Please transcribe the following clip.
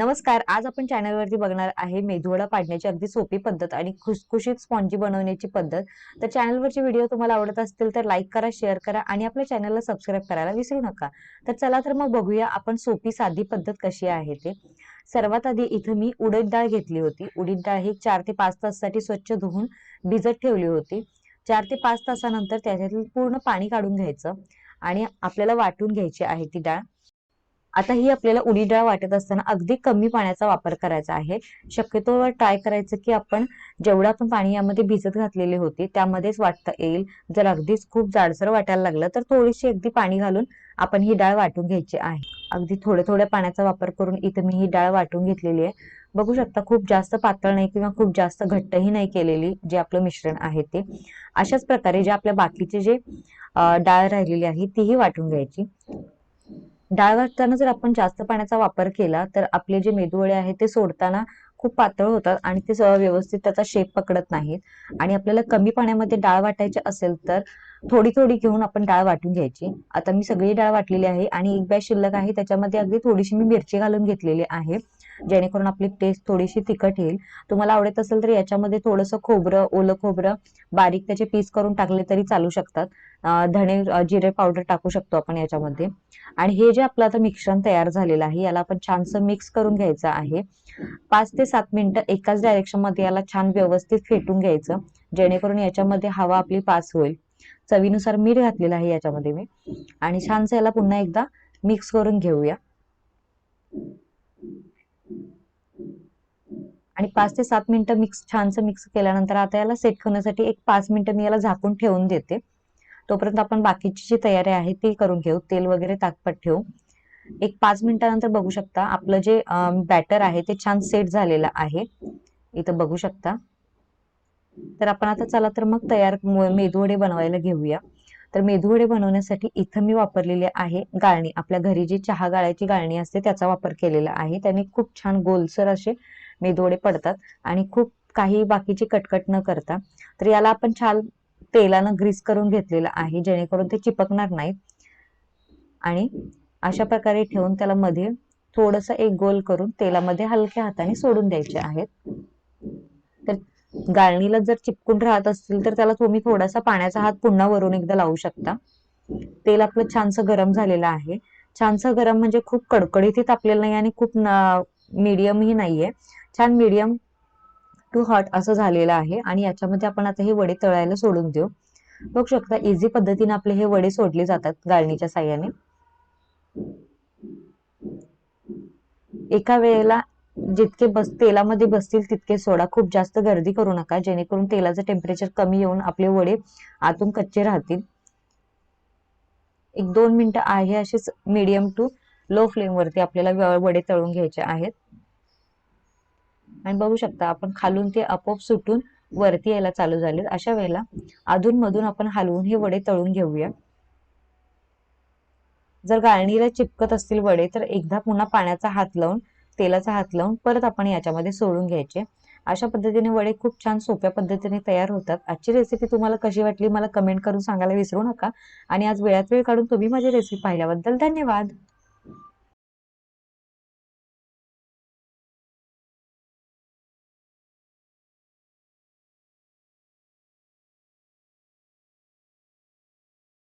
नमस्कार आज आपण चॅनलवरती बघणार आहे मेदूवडा पाडण्याची अगदी सोपी पद्धत आणि खुशखुशीत स्पॉन्जी बनवण्याची पद्धत. तर चॅनलवरचे व्हिडिओ तुम्हाला आवडत असतील तर लाईक करा शेअर करा आणि आपल्या चॅनलला सबस्क्राईब करायला विसरू नका. तर चला तर मग बघूया आपण सोपी साधी पद्धत कशी आहे ते. सर्वात आधी इथं मी उडीद डाळ घेतली होती. उडीद डाळ ही चार ते पाच तासासाठी स्वच्छ धुवून भिजत ठेवली होती. चार ते पाच तासानंतर त्याच्यातील पूर्ण पाणी काढून घ्यायचं आणि आपल्याला वाटून घ्यायची आहे ती डाळ. आता ही आपल्याला उडी डाळ वाटत असताना अगदी कमी पाण्याचा वापर करायचा आहे. शक्यतो ट्राय करायचं की आपण जेवढं आपण पाणी यामध्ये भिजत घातलेले होते त्यामध्येच वाटता येईल. जर अगदीच खूप जाडसर वाटायला लागलं तर थोडीशी अगदी पाणी घालून आपण ही डाळ वाटून घ्यायची आहे. अगदी थोड्या थोड्या पाण्याचा वापर करून इथं मी ही डाळ वाटून घेतलेली आहे. बघू शकता खूप जास्त पातळ नाही किंवा खूप जास्त घट्टही नाही केलेली जे आपलं मिश्रण आहे ते. अशाच प्रकारे जे आपल्या बाकीचे जे डाळ राहिलेली आहे तीही वाटून घ्यायची. डाळ वाटताना जर आपण जास्त पाण्याचा वापर केला तर आपले जे मेदूवडे आहेत ते सोडताना खूप पातळ होतात आणि ते व्यवस्थित त्याचा शेप पकडत नाहीत. आणि आपल्याला कमी पाण्यामध्ये डाळ वाटायची असेल तर थोडी थोडी घेऊन आपण डाळ वाटून घ्यायची. आता मी सगळी डाळ वाटलेली आहे आणि एक बॅच शिल्लक आहे. त्याच्यामध्ये अगदी थोडीशी मी मिरची घालून घेतलेली आहे जेणेकरून आपली टेस्ट थोडीशी तिखट येईल. तुम्हाला आवडत असेल तर याच्यामध्ये थोडंसं खोबरं ओलं खोबरं बारीक त्याचे पीस करून टाकले तरी चालू शकतात. धणे जिरे पावडर टाकू शकतो आपण याच्यामध्ये. आणि हे जे आपलं आता मिश्रण तयार झालेलं आहे याला आपण छानसं मिक्स करून घ्यायचं आहे. पाच ते सात मिनिटं एकाच डायरेक्शनमध्ये याला छान व्यवस्थित फेटून घ्यायचं जेणेकरून याच्यामध्ये हवा आपली पास होईल. चवीनुसार मीठ घातलेलं आहे याच्यामध्ये मी. आणि छानसं याला पुन्हा एकदा मिक्स करून घेऊया. आणि पाच ते सात मिनिटं मिक्स छानसं मिक्स केल्यानंतर आता याला सेट करण्यासाठी एक पाच मिनिटं मी याला झाकून ठेवून देते. तोपर्यंत आपण बाकीची जी तयारी आहे ती करून घेऊ. तेल वगैरे ताकपट ठेवू. एक पाच मिनिटानंतर बघू शकता आपलं जे बॅटर आहे ते छान सेट झालेलं आहे. इथं बघू शकता. तर आपण आता चला तर मग तयार मेदूवडे बनवायला घेऊया. तर मेदूवडे बनवण्यासाठी इथं मी वापरलेली आहे गाळणी. आपल्या घरी जी चहा गाळायची गाळणी असते त्याचा वापर केलेला आहे. त्याने खूप छान गोलसर असे मेदूवडे पडतात आणि खूप काही बाकीची कटकट न करता. तर याला आपण छान तेलानं ग्रीस करून घेतलेलं आहे जेणेकरून ते चिपकणार नाहीत. आणि अशा प्रकारे ठेवून त्याला मध्ये थोडस एक गोल करून तेलामध्ये हलक्या हाताने सोडून द्यायचे आहेत. गाळणीला जर चिपकून राहत असतील तर त्याला तुम्ही थोडासा पाण्याचा हात पुन्हा वरून एकदा लावू शकता. तेल आपलं छानसं गरम झालेलं आहे. छानसं गरम म्हणजे खूप कडकडीतही तापलेलं नाही आणि खूप मीडियम ही नाहीये. छान मीडियम टू हॉट असं झालेलं आहे आणि याच्यामध्ये आपण आता हे वडे तळायला सोडून देऊ. बघू शकता इझी पद्धतीने आपले हे वडे सोडले जातात गाळणीच्या साह्याने. एका वेळेला जितके बस तेलामध्ये बसतील तितके सोडा. खूप जास्त गर्दी करू नका जेणेकरून तेलाचं टेम्परेचर कमी येऊन आपले वडे आतून कच्चे राहतील. एक दोन मिनिटं आहे असेच मीडियम टू लो फ्लेम वरती आपल्याला वडे तळून घ्यायचे आहेत. आणि बघू शकता आपण खालून ते आपोआप सुटून वरती यायला चालू झाले अशा वेळेला अधून मधून आपण हलवून हे वडे तळून घेऊया. जर गाळणीला चिपकत असतील वडे तर एकदा पुन्हा पाण्याचा हात लावून तेलाचा हात लावून परत आपण याच्यामध्ये सोडून घ्यायचे. अशा पद्धतीने वडे खूप छान सोप्या पद्धतीने तयार होतात. आजची रेसिपी तुम्हाला कशी वाटली मला कमेंट करून सांगायला विसरू नका. आणि आज वेळात वेळ काढून तुम्ही माझी रेसिपी पाहिल्याबद्दल धन्यवाद.